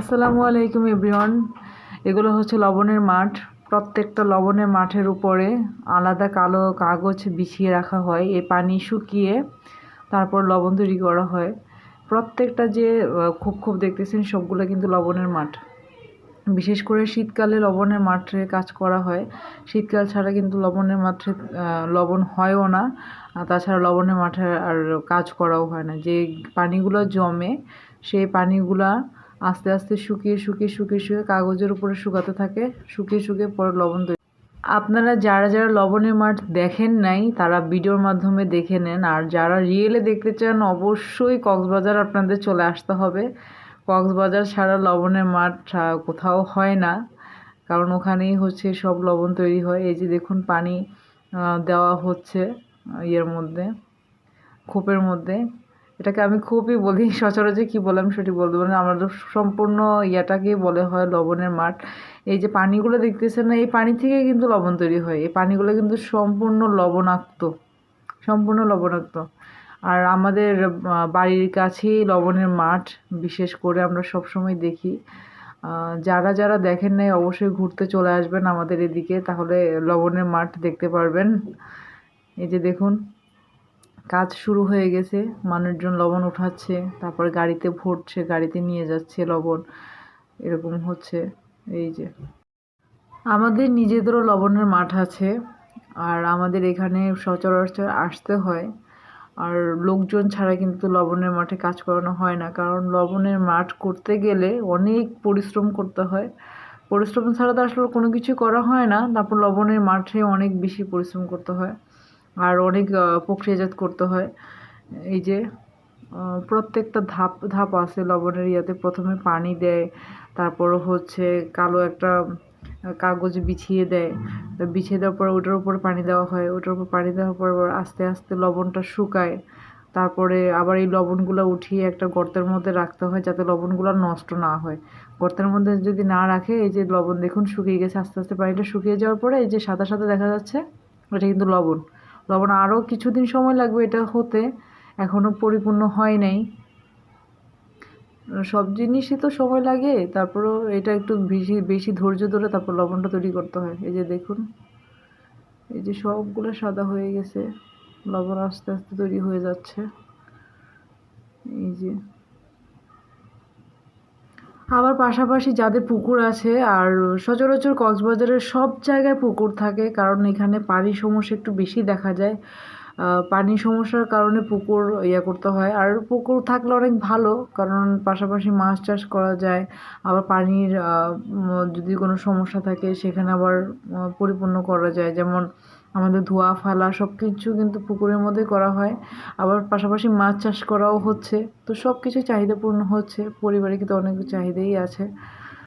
আসসালামু আলাইকুম এভরিওয়ান। এগুলো হচ্ছে লবণের মাঠ। প্রত্যেকটা লবণের মাঠের উপরে আলাদা কালো কাগজ বিছিয়ে রাখা হয়। এই পানি শুকিয়ে তারপর লবণ তৈরি করা হয়। প্রত্যেকটা যে খোপ খোপ দেখতেছেন সবগুলো কিন্তু লবণের মাঠ। বিশেষ করে শীতকালে লবণের মাঠে কাজ করা হয়। শীতকাল ছাড়া কিন্তু লবণের মাঠে লবণ হয়ও না। তাছাড়া লবণের মাঠে আর কাজ করাও হয় না। যে পানিগুলো জমে, সেই পানিগুলা আস্তে আস্তে শুকিয়ে শুকিয়ে শুকিয়ে শুকিয়ে কাগজের উপরে শুকাতে থাকে। শুকিয়ে শুকিয়ে পরে লবণ তৈরি আপনারা যারা যারা লবণের মাঠ দেখেন নাই, তারা ভিডিওর মাধ্যমে দেখে নেন। আর যারা রিয়েলে দেখতে চান, অবশ্যই কক্সবাজার আপনাদের চলে আসতে হবে। কক্সবাজার ছাড়া লবণের মাঠ কোথাও হয় না। কারণ ওখানেই হচ্ছে সব লবণ তৈরি হয়। এই যে দেখুন পানি দেওয়া হচ্ছে ইয়ের মধ্যে, খোপের মধ্যে। এটাকে আমি খুবই বলি, সচরাচর কি বলে আমি সেটি বলতে পারি না। আমাদের সম্পূর্ণ ইয়াটাকে বলে হয় লবণের মাঠ। এই যে পানিগুলো দেখতেছেন না, এই পানি থেকে কিন্তু লবণ তৈরি হয়। এই পানিগুলো কিন্তু সম্পূর্ণ লবণাক্ত সম্পূর্ণ লবণাক্ত। আর আমাদের বাড়ির কাছেই লবণের মাঠ, বিশেষ করে আমরা সবসময় দেখি। যারা যারা দেখেন নাই, অবশ্যই ঘুরতে চলে আসবেন আমাদের এদিকে, তাহলে লবণের মাঠ দেখতে পারবেন। এই যে দেখুন কাজ শুরু হয়ে গেছে, মানুষজন লবণ উঠাচ্ছে, তারপরে গাড়িতে ভরছে, গাড়িতে নিয়ে যাচ্ছে লবণ, এরকম হচ্ছে, এই যে। আমাদের নিজেদেরও লবণের মাঠ আছে, আর আমাদের এখানে সচরাচর আসতে হয়, আর লোকজন ছাড়া কিন্তু লবণের মাঠে কাজ করানো হয় না, কারণ লবণের মাঠ করতে গেলে অনেক পরিশ্রম করতে হয়। পরিশ্রম ছাড়া তো আসলে কোনো কিছু করা হয় না, তারপর লবণের মাঠে অনেক বেশি পরিশ্রম করতে হয়। আর অনেক প্রক্রিয়াজাত করতে হয়। এই যে প্রত্যেকটা ধাপ ধাপ আছে লবণের ইয়াতে। প্রথমে পানি দেয়, তারপর হচ্ছে কালো একটা কাগজ বিছিয়ে দেয়। বিছিয়ে দেওয়ার পর ওটার উপর পানি দেওয়া হয়। ওটার উপর পানি দেওয়ার পর আস্তে আস্তে লবণটা শুকায়। তারপরে আবার এই লবণগুলো উঠিয়ে একটা গর্তের মধ্যে রাখতে হয় যাতে লবণগুলো নষ্ট না হয়। গর্তের মধ্যে যদি না রাখে, এই যে লবণ দেখুন শুকিয়ে গেছে, আস্তে আস্তে পানিটা শুকিয়ে যাওয়ার পরে এই যে সাদা সাদা দেখা যাচ্ছে, ওটা কিন্তু লবণ। লবণ আরও কিছুদিন সময় লাগবে এটা হতে। এখনও পরিপূর্ণ হয় নাই। সব জিনিসই তো সময় লাগে, তারপরও এটা একটু বেশি বেশি ধৈর্য ধরে তারপর লবণটা তৈরি করতে হয়। এই যে দেখুন, এই যে সবগুলো সাদা হয়ে গেছে, লবণ আস্তে আস্তে তৈরি হয়ে যাচ্ছে। এই যে আবার পাশাপাশি যাদের পুকুর আছে আর সচরাচর কক্সবাজারের সব জায়গায় পুকুর থাকে, কারণ এখানে পানির সমস্যা একটু বেশি দেখা যায়। পানির সমস্যার কারণে পুকুর ইয়ে করতে হয়। আর পুকুর থাকলে অনেক ভালো, কারণ পাশাপাশি মাছ চাষ করা যায়। আবার পানির যদি কোনো সমস্যা থাকে, সেখানে আবার পরিপূর্ণ করা যায়। যেমন আমাদের ধোয়া, ফালা সব কিছু কিন্তু পুকুরের মধ্যে করা হয়। আবার পাশাপাশি মাছ চাষ করাও হচ্ছে। তো সব কিছু চাহিদা পূর্ণ হচ্ছে। পরিবারে কিন্তু অনেক চাহিদাই আছে।